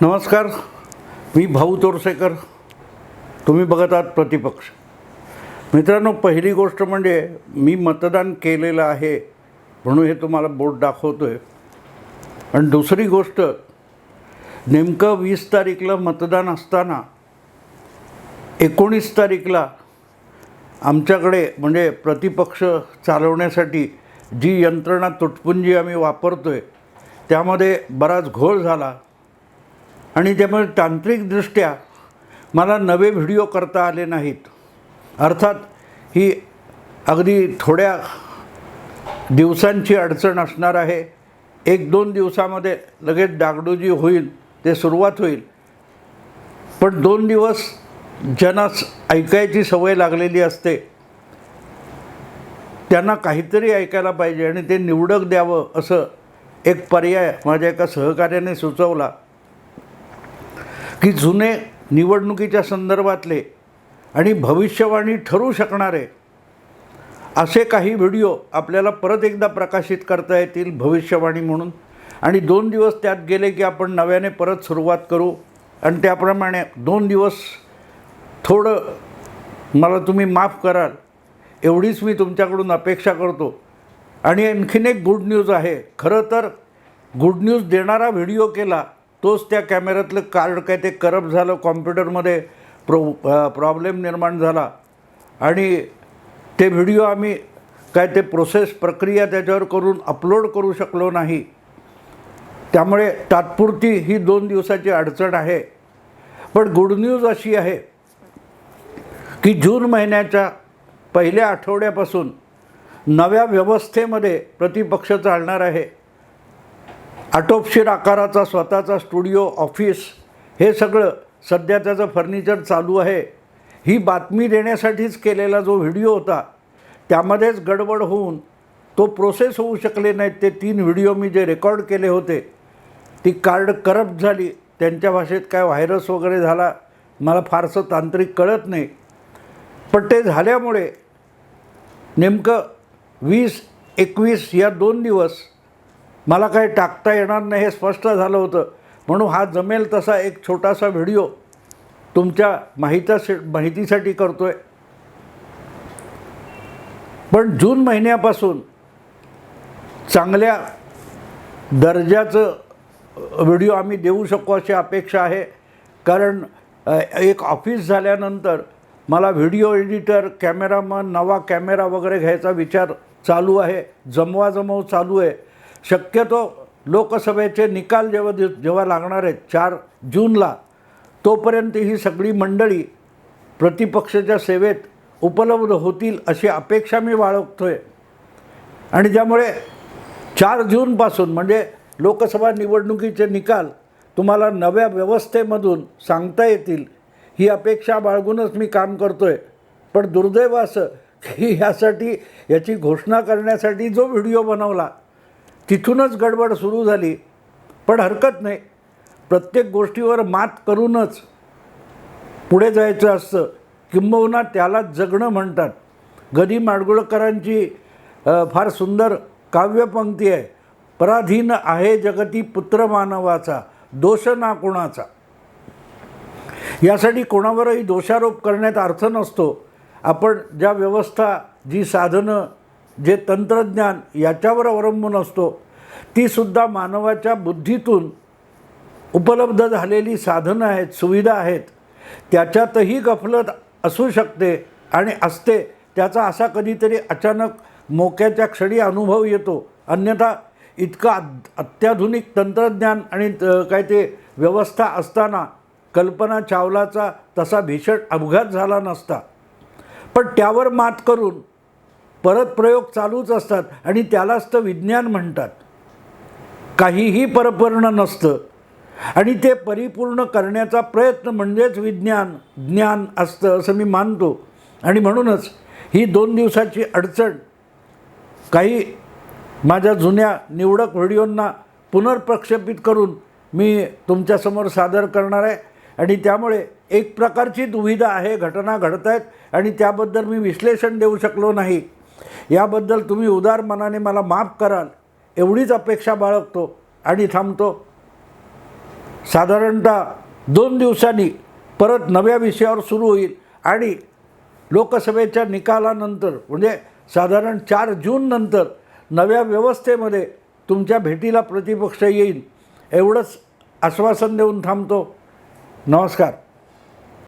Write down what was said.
नमस्कार मी भाऊ तोरसेकर. तुम्ही बघत आहात प्रतिपक्ष. मित्रांनो पहिली गोष्ट म्हणजे मी मतदान केलेलं आहे म्हणून हे तुम्हाला बोट दाखवतो आहे आणि दुसरी गोष्ट नेमकं वीस तारीखला मतदान असताना एकोणीस तारीखला आमच्याकडे म्हणजे प्रतिपक्ष चालवण्यासाठी जी यंत्रणा तुटपुंजी आम्ही वापरतो आहे त्यामध्ये बराच घोळ झाला. आणि त्यामुळे तांत्रिकदृष्ट्या मला नवे व्हिडिओ करता आले नाहीत. अर्थात ही अगदी थोड्या दिवसांची अडचण असणार आहे. एक दोन दिवसामध्ये लगेच डागडुजी होईल ते सुरुवात होईल. पण दोन दिवस ज्यांना ऐकायची सवय लागलेली असते त्यांना काहीतरी ऐकायला पाहिजे आणि ते निवडक द्यावं असं एक पर्याय माझ्या एका सहकार्याने सुचवला. की जुने निवडणुकीच्या संदर्भातले आणि भविष्यवाणी ठरू शकणारे असे काही व्हिडिओ आपल्याला परत एकदा प्रकाशित करता येतील भविष्यवाणी म्हणून. आणि दोन दिवस त्यात गेले की आपण नव्याने परत सुरुवात करू. आणि त्याप्रमाणे दोन दिवस थोडं मला तुम्ही माफ कराल. एवढीच मी तुमच्याकडून अपेक्षा करतो. आणि आणखीन एक गुड न्यूज आहे. खरं तर गुड न्यूज देणारा व्हिडिओ केला तोच त्या कॅमेऱ्यातलं कार्ड काय ते करप्ट झालं कॉम्प्युटरमध्ये प्रो प्रॉब्लेम निर्माण झाला. आणि ते व्हिडिओ आम्ही काय ते प्रोसेस प्रक्रिया त्याच्यावर करून अपलोड करू शकलो नाही. त्यामुळे तात्पुरती ही दोन दिवसाची अडचण आहे. पण गुड न्यूज अशी आहे की जून महिन्याच्या पहिल्या आठवड्यापासून नव्या व्यवस्थेमध्ये प्रतिपक्ष चालणार आहे. आटोपशीर आकाराचा स्वतःचा स्टुडिओ ऑफिस हे सगळं सध्या त्याचं फर्निचर चालू आहे. ही बातमी देण्यासाठीच केलेला जो व्हिडिओ होता त्यामध्येच गडबड होऊन तो प्रोसेस होऊ शकले नाहीत. ते तीन व्हिडिओ मी जे रेकॉर्ड केले होते ती कार्ड करप्ट झाली. त्यांच्या भाषेत काय व्हायरस वगैरे झाला मला फारसं तांत्रिक कळत नाही. पण ते झाल्यामुळे नेमकं वीस एकवीस या दोन दिवस मला काही टाकता येणार नाही हे स्पष्ट झालं होतं. म्हणून हा जमेल तसा एक छोटासा व्हिडिओ तुमच्या माहिती माहितीसाठी करतो आहे पण जून महिन्यापासून चांगल्या दर्जाचं व्हिडिओ आम्ही देऊ शकू अशी अपेक्षा आहे. कारण एक ऑफिस झाल्यानंतर मला व्हिडिओ एडिटर कॅमेरामन नवा कॅमेरा वगैरे घ्यायचा विचार चालू आहे. जमवाजमव चालू आहे. शक्यतो लोकसभेचे निकाल जेव्हा दि- जेव्हा लागणार आहेत चार जूनला तोपर्यंत ही सगळी मंडळी प्रतिपक्षाच्या सेवेत उपलब्ध होतील अशी अपेक्षा मी बाळगतो आहे आणि ज्यामुळे चार जूनपासून म्हणजे लोकसभा निवडणुकीचे निकाल तुम्हाला नव्या व्यवस्थेमधून सांगता येतील ही अपेक्षा बाळगूनच मी काम करतो आहे पण दुर्दैव असं की ह्यासाठी याची घोषणा करण्यासाठी जो व्हिडिओ बनवला तिथूनच गडबड सुरू झाली. पण हरकत नाही. प्रत्येक गोष्टीवर मात करूनच पुढे जायचं असतं. किंबहुना त्याला जगणं म्हणतात. गदी माडगुळकरांची फार सुंदर काव्यपंक्ती आहे. पराधीन आहे जगती पुत्र मानवाचा दोष ना कोणाचा. यासाठी कोणावरही दोषारोप करण्यात अर्थ नसतो. आपण ज्या व्यवस्था जी साधनं जे तंत्रज्ञान याच्यावर अवलंबून असतो तीसुद्धा मानवाच्या बुद्धीतून उपलब्ध झालेली साधनं आहेत सुविधा आहेत. त्याच्यातही गफलत असू शकते आणि असते त्याचा असा कधीतरी अचानक मोक्याच्या क्षणी अनुभव येतो. अन्यथा इतका अत्याधुनिक तंत्रज्ञान आणि त- काय ते व्यवस्था असताना कल्पना चावलाचा तसा भीषण अपघात झाला नसता. पण त्यावर मात करून परत प्रयोग चालूच असतात आणि त्यालाच तर विज्ञान म्हणतात. काहीही परपूर्ण नसतं. आणि ते परिपूर्ण करण्याचा प्रयत्न म्हणजेच विज्ञान ज्ञान असतं असं मी मानतो. आणि म्हणूनच ही दोन दिवसाची अडचण काही माझ्या जुन्या निवडक व्हिडिओंना पुनर्प्रक्षेपित करून मी तुमच्यासमोर सादर करणार आहे. आणि त्यामुळे एक प्रकारची दुविधा आहे घटना घडत आहेत आणि त्याबद्दल मी विश्लेषण देऊ शकलो नाही. याबद्दल तुम्ही उदार मनाने मला माफ कराल. एवढीच अपेक्षा बाळगतो आणि थांबतो. साधारणतः दोन दिवसांनी परत नव्या विषयावर सुरू होईल आणि लोकसभेच्या निकालानंतर म्हणजे साधारण चार जून नंतर नव्या व्यवस्थेमध्ये तुमच्या भेटीला प्रतिपक्ष येईल. एवढंच आश्वासन देऊन थांबतो. नमस्कार.